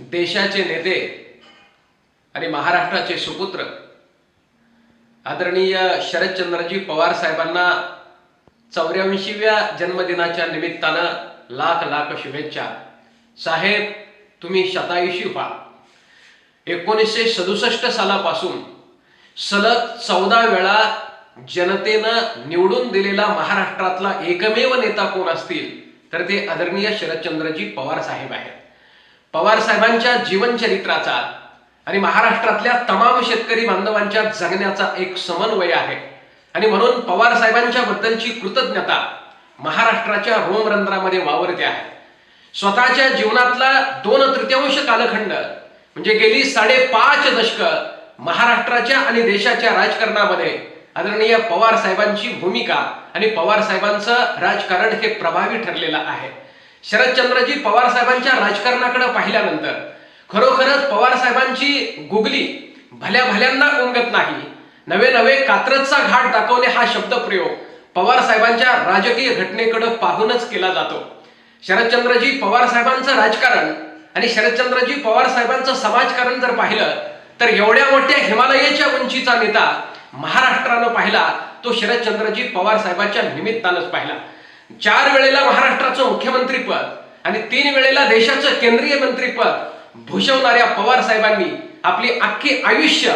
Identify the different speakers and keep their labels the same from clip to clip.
Speaker 1: देशाचे नेते आणि महाराष्ट्राचे सुपुत्र आदरणीय शरदचंद्रजी पवार साहेबांना चौऱ्याऐंशीव्या जन्मदिनाच्या निमित्तानं लाख लाख शुभेच्छा. साहेब तुम्ही शतायुषी व्हा. एकोणीसशे सदुसष्ट सालापासून सलग चौदा वेळा जनतेनं निवडून दिलेला महाराष्ट्रातला एकमेव नेता कोण असतील? तर ते आदरणीय शरदचंद्रजी पवार साहेब आहेत. पवार साहेबांच्या जीवनचरित्राचा आणि महाराष्ट्रातल्या तमाम शेतकरी बांधवांच्या जगण्याचा एक समन्वय आहे. आणि म्हणून पवार साहेबांच्या बद्दलची कृतज्ञता महाराष्ट्राच्या रोमरंध्रामध्ये वावरते आहे. स्वतःच्या जीवनातला दोन तृतीयांश कालखंड म्हणजे गेली साडेपाच दशक महाराष्ट्राच्या आणि देशाच्या राजकारणामध्ये आदरणीय पवार साहेबांची भूमिका आणि पवार साहेबांचं राजकारण हे प्रभावी ठरलेलं आहे. शरदचंद्रजी पवार साहेबांच्या राजकारणाकडे पाहिल्यानंतर खरोखरच पवार साहेबांची गुगली भल्या भल्यांना उमगत नाही. नवे नवे कात्रजचा घाट दाखवणे हा शब्दप्रयोग पवार साहेबांच्या राजकीय घटनेकडे पाहूनच केला जातो. शरदचंद्रजी पवार साहेबांचं राजकारण आणि शरदचंद्रजी पवार साहेबांचं समाजकारण जर पाहिलं तर एवढ्या मोठ्या हिमालयाच्या उंचीचा नेता महाराष्ट्रानं पाहिला तो शरदचंद्रजी पवार साहेबांच्या निमित्तानंच पाहिला. चार वेळेला महाराष्ट्राचं मुख्यमंत्रीपद आणि तीन वेळेला देशाचं केंद्रीय मंत्रीपद भूषवणाऱ्या पवार साहेबांनी आपली अख्खी आयुष्य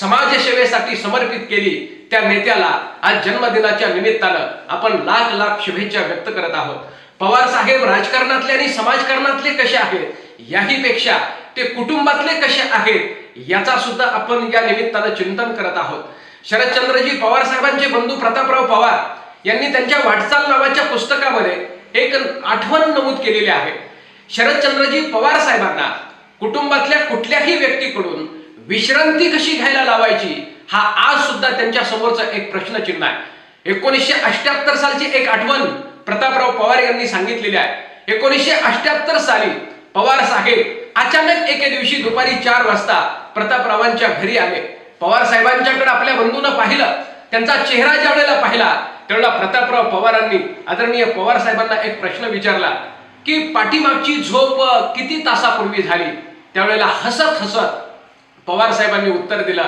Speaker 1: समाजसेवेसाठी समर्पित केली. त्या नेत्याला आज जन्मदिनाच्या निमित्तानं आपण लाख लाख शुभेच्छा व्यक्त करत आहोत. पवार साहेब राजकारणातले आणि समाजकारणातले कसे आहेत? याही पेक्षा ते कुटुंबातले कसे आहेत? याचा सुद्धा आपण या निमित्तानं चिंतन करत आहोत. शरदचंद्रजी पवार साहेबांचे बंधू प्रतापराव पवार यांनी त्यांच्या वाटचाल नावाच्या पुस्तकामध्ये एक आठवण नमूद केलेली आहे. शरदचंद्रजी पवार साहेबांना कुटुंबातल्या कुठल्याही व्यक्तीकडून विश्रांती कशी घ्यायला लावायची हा आज सुद्धा त्यांच्या समोरचा एक प्रश्नचिन्ह आहे. एकोणीसशे अष्ट्याहत्तर सालची एक आठवण प्रतापराव पवार यांनी सांगितलेली आहे. एकोणीसशे अष्ट्याहत्तर साली पवार साहेब अचानक एके दिवशी दुपारी चार वाजता प्रतापरावांच्या घरी आले. पवार साहेबांच्याकडे आपल्या बंधूनं पाहिलं त्यांचा चेहरा ज्या वेळेला पाहिला त्यावेळेला प्रतापराव पवारांनी आदरणीय पवार साहेबांना एक प्रश्न विचारला की पाठीमागची झोप किती तासापूर्वी झाली? त्यावेळेला हसत हसत पवार साहेबांनी उत्तर दिलं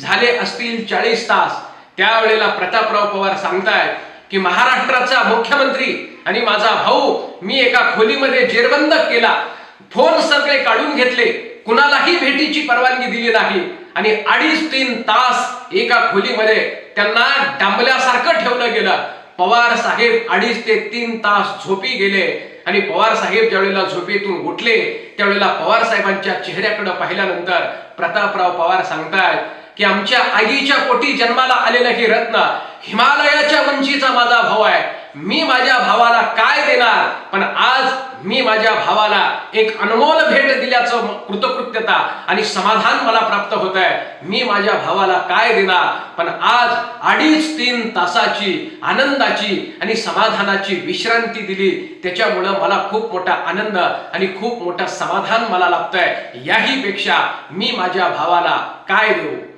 Speaker 1: झाले असतील चाळीस तास. त्यावेळेला प्रतापराव पवार सांगतायत की महाराष्ट्राचा मुख्यमंत्री आणि माझा भाऊ मी एका खोलीमध्ये जेरबंद केला. फोन सगळे काढून घेतले. कुणालाही भेटीची परवानगी दिली नाही. आणि अडीच तीन तास एका खोलीमध्ये त्यांना डांबल्यासारखं ठेवलं गेलं. पवार साहेब अडीच ते तीन तास झोपी गेले. आणि पवार साहेब ज्यावेळेला झोपेतून उठले त्यावेळेला पवार साहेबांच्या चेहऱ्याकडे पाहिल्यानंतर प्रतापराव पवार सांगतायत की आमच्या आईच्या पोटी जन्माला आलेलं हे रत्न हिमालयाच्या वंशीचा माझा भाऊ आहे. मी माझ्या भावाला काय देणार? पण आज मी माझ्या भावाला एक अनमोल भेट दिल्याचं कृतकृत्यता आणि समाधान मला प्राप्त होत आहे मी माझ्या भावाला काय दिला पण आज अडीच तीन तासाची आनंदाची आणि समाधानाची विश्रांती दिली. त्याच्यामुळं मला खूप मोठा आनंद आणि खूप मोठा समाधान मला लाभतंय. याही पेक्षा मी माझ्या भावाला काय देऊ?